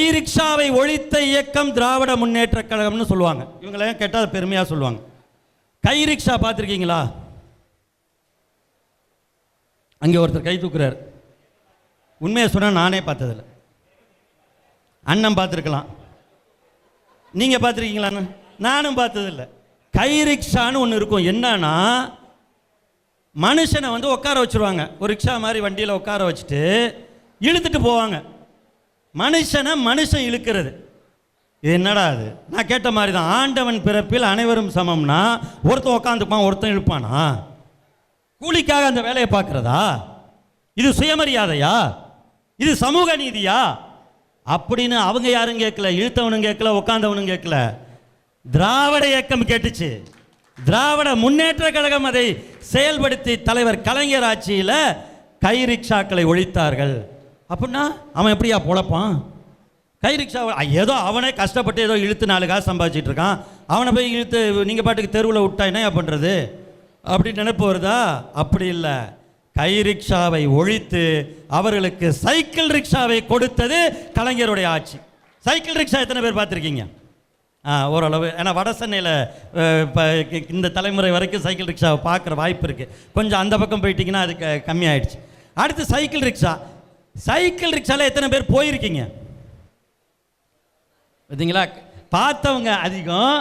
கை ரிக்ஷாவை ஒழித்த இயக்கம் திராவிட முன்னேற்ற கழகம்னு சொல்லுவாங்க. இவங்களையும் கேட்டால் பெருமையாக சொல்லுவாங்க. கை ரிக்ஷா பார்த்துருக்கீங்களா? அங்கே ஒருத்தர் கை தூக்குறாரு. உண்மையை சொன்னால் நானே பார்த்ததில்ல. அண்ணன் பார்த்துருக்கலாம். நீங்கள் பார்த்துருக்கீங்களான்னு? நானும் பார்த்ததில்ல. கை ரிக்ஷான்னு ஒன்று இருக்கும். என்னன்னா மனுஷனை வந்து உட்கார வச்சிருவாங்க. ஒரு ரிக்ஷா மாதிரி வண்டியில் உட்கார வச்சுட்டு இழுத்துட்டு போவாங்க. மனுஷனை மனுஷன் இழுக்கிறது. இது என்னடா அது? நான் கேட்ட மாதிரி தான் ஆண்டவன் பிறப்பில் அனைவரும் சமம்னா ஒருத்தன் உட்காந்துப்பான் ஒருத்தன் இழுப்பானா? கூலிக்காக அந்த வேலையை பார்க்குறதா? இது சுயமரியாதையா? இது சமூக நீதியா? அப்படின்னு அவங்க யாரும் கேட்கல இழுத்தவனும் கேட்கல உட்காந்தவனும் கேட்கல. திராவிட இயக்கம் கேட்டுச்சு. திராவிட முன்னேற்ற கழகம் அதை செயல்படுத்தி தலைவர் கலைஞர் ஆட்சியில் கை ரிக்ஷாக்களை ஒழித்தார்கள். அப்படின்னா அவன் எப்படியா பொழப்பான்? கை ரிக்ஷா ஏதோ அவனே கஷ்டப்பட்டு ஏதோ இழுத்து நாலு காசு சம்பாதிச்சிட்டு இருக்கான். அவனை போய் இழுத்து நீங்கள் பாட்டுக்கு தெருவில் விட்டா என்ன பண்ணுறது அப்படி நினைப்பு வருதா? அப்படி இல்லை. கை ரிக்ஷாவை ஒழித்து அவர்களுக்கு சைக்கிள் ரிக்ஷாவை கொடுத்தது கலைஞருடைய ஆட்சி. சைக்கிள் ரிக்ஷா எத்தனை பேர் பார்த்துருக்கீங்க? ஆ ஓரளவு. ஏன்னா வட சென்னையில் இப்போ இந்த தலைமுறை வரைக்கும் சைக்கிள் ரிக்ஷாவை பார்க்குற வாய்ப்பு இருக்குது கொஞ்சம் அந்த பக்கம் போயிட்டிங்கன்னா அது க- கம்மியாயிடுச்சு. அடுத்து சைக்கிள் ரிக்ஷா. சைக்கிள் ரிக்ஷாவில் எத்தனை பேர் போயிருக்கீங்க? பார்த்தீங்களா பார்த்தவங்க அதிகம்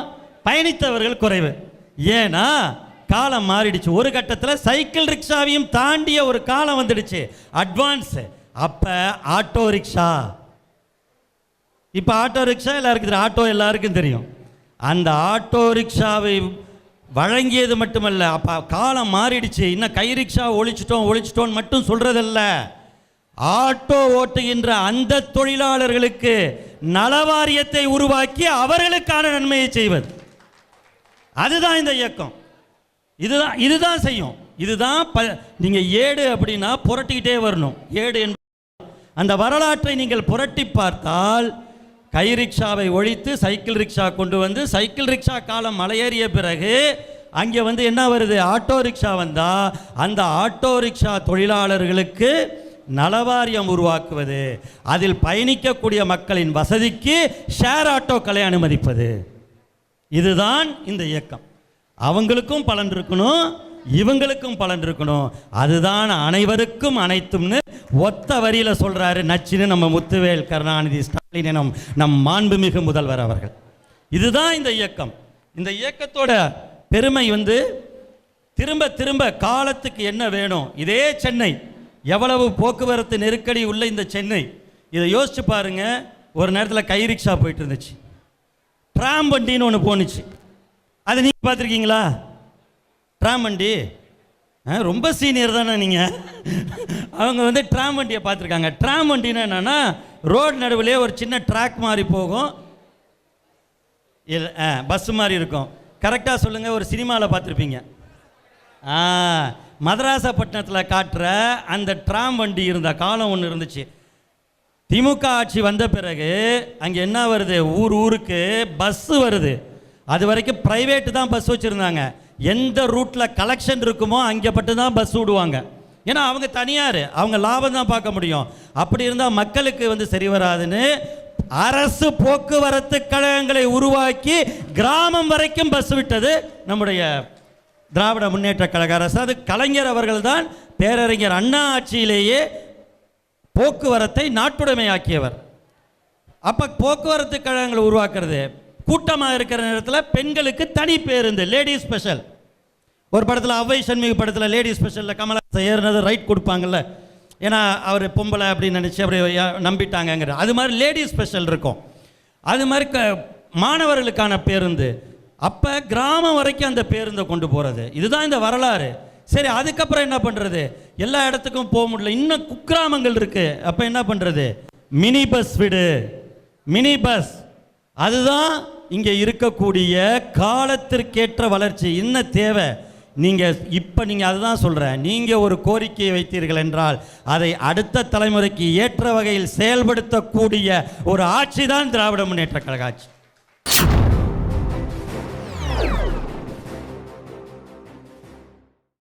பயணித்தவர்கள் குறைவு. ஏன்னா காலம் மாறிடுச்சு. ஒரு கட்டத்தில் சைக்கிள் ரிக்ஷாவையும் தாண்டிய ஒரு காலம் வந்துடுச்சு. அட்வான்ஸ் அப்போ ஆட்டோ ரிக்ஷா இப்போ ஆட்டோ ரிக்ஷா எல்லாருக்கும் தெரியும். ஆட்டோ எல்லாருக்கும் தெரியும். அந்த ஆட்டோ ரிக்ஷாவை வழங்கியது மட்டுமல்ல. அப்போ காலம் மாறிடுச்சு. இன்னும் கை ரிக்ஷா ஒழிச்சிட்டோம் ஒழிச்சிட்டோம் மட்டும் சொல்றதல்ல. ஆட்டோ ஓட்டுகின்ற அந்த தொழிலாளர்களுக்கு நலவாரியத்தை உருவாக்கி அவர்களுக்கான நன்மையை செய்வது. அதுதான் இந்த இயக்கம். இதுதான் இதுதான் செய்யும். இதுதான் ப நீங்கள் ஏடு அப்படின்னா புரட்டிக்கிட்டே வரணும். ஏடு என்பது அந்த வரலாற்றை நீங்கள் புரட்டி பார்த்தால் கை ரிக்ஷாவை ஒழித்து சைக்கிள் ரிக்ஷா கொண்டு வந்து சைக்கிள் ரிக்ஷா காலம் மலையேறிய பிறகு அங்கே வந்து என்ன வருது? ஆட்டோ ரிக்ஷா வந்தால் அந்த ஆட்டோ ரிக்ஷா தொழிலாளர்களுக்கு நலவாரியம் உருவாக்குவது அதில் பயணிக்கக்கூடிய மக்களின் வசதிக்கு ஷேர் ஆட்டோக்களை அனுமதிப்பது. இதுதான் இந்த இயக்கம். அவங்களுக்கும் பலன் இருக்கணும் இவங்களுக்கும் பலன் இருக்கணும். அதுதான் அனைவருக்கும் அனைத்தும்னு ஒத்த வரியில் சொல்கிறாரு நச்சுன்னு நம்ம முத்துவேல் கருணாநிதி ஸ்டாலின் எனும் நம் மாண்புமிகு முதல்வர் அவர்கள். இதுதான் இந்த இயக்கம். இந்த இயக்கத்தோட பெருமை வந்து திரும்ப திரும்ப காலத்துக்கு என்ன வேணும்? இதே சென்னை. எவ்வளவு போக்குவரத்து நெருக்கடி உள்ள இந்த சென்னை? இதை யோசிச்சு பாருங்க. ஒரு நேரத்தில் கை ரிக்ஷா போயிட்டு இருந்துச்சு. ட்ராம் வண்டின்னு ஒன்று போணுச்சு. அது நீங்கள் பார்த்துருக்கீங்களா? ட்ராம் வண்டி ஆ, ரொம்ப சீனியர் தானே நீங்கள் அவங்க வந்து ட்ராம் வண்டியை பார்த்துருக்காங்க. ட்ராம் வண்டினா என்னென்னா ரோடு நடுவில் ஒரு சின்ன ட்ராக் மாதிரி போகும். இல்லை பஸ் மாதிரி இருக்கும். கரெக்டாக சொல்லுங்கள் ஒரு சினிமாவில் பார்த்துருப்பீங்க. ஆ மதராசப்பட்டினத்தில் காட்டுற அந்த ட்ராம் வண்டி இருந்த காலம் ஒன்று இருந்துச்சு. திமுக ஆட்சி வந்த பிறகு அங்கே என்ன வருது? ஊர் ஊருக்கு பஸ்ஸு வருது. அது வரைக்கும் ப்ரைவேட்டு தான் பஸ் வச்சுருந்தாங்க. எந்த ரூட்டில் கலெக்ஷன் இருக்குமோ அங்கே மட்டும் தான் பஸ் விடுவாங்க. ஏன்னா அவங்க தனியார். அவங்க லாபம் தான் பார்க்க முடியும். அப்படி இருந்தால் மக்களுக்கு வந்து சரி வராதுன்னு அரசு போக்குவரத்து கழகங்களை உருவாக்கி கிராமம் வரைக்கும் பஸ் விட்டது நம்முடைய திராவிட முன்னேற்ற கழக அரசு. அது கலைஞர் அவர்கள் தான் பேரறிஞர் அண்ணா ஆட்சியிலேயே போக்குவரத்தை நாட்டுடைமையாக்கியவர். அப்போ போக்குவரத்து கழகங்களை உருவாக்குறது கூட்டமாக இருக்கிற நேரத்தில் பெண்களுக்கு தனி பேருந்து லேடிஸ் ஸ்பெஷல். ஒரு படத்தில் அவ்வை சண்முக படத்தில் லேடிஸ் ஸ்பெஷலில் கமலஹாசன் ஏறினது ரைட் கொடுப்பாங்கல்ல. ஏன்னா அவர் பொம்பளை அப்படின்னு நினச்சி அப்படி நம்பிட்டாங்கங்கிற அது மாதிரி லேடிஸ் ஸ்பெஷல் இருக்கும். அது மாதிரி க மாணவர்களுக்கான பேருந்து அப்போ கிராமம் வரைக்கும் அந்த பேருந்தை கொண்டு போகிறது இதுதான் இந்த வரலாறு. சரி அதுக்கப்புறம் என்ன பண்ணுறது எல்லா இடத்துக்கும் போக முடியல. இன்னும் குக்கிராமங்கள் இருக்குது அப்போ என்ன பண்ணுறது மினி பஸ் விடு. Mini bus. அதுதான் இங்கே இருக்கக்கூடிய காலத்திற்கேற்ற வளர்ச்சி. என்ன தேவை? நீங்கள் இப்போ நீங்கள் அதுதான் சொல்கிறேன் நீங்கள் ஒரு கோரிக்கையை வைத்தீர்கள் என்றால் அதை அடுத்த தலைமுறைக்கு ஏற்ற வகையில் செயல்படுத்தக்கூடிய ஒரு ஆட்சி தான் திராவிட முன்னேற்ற கழக ஆட்சி.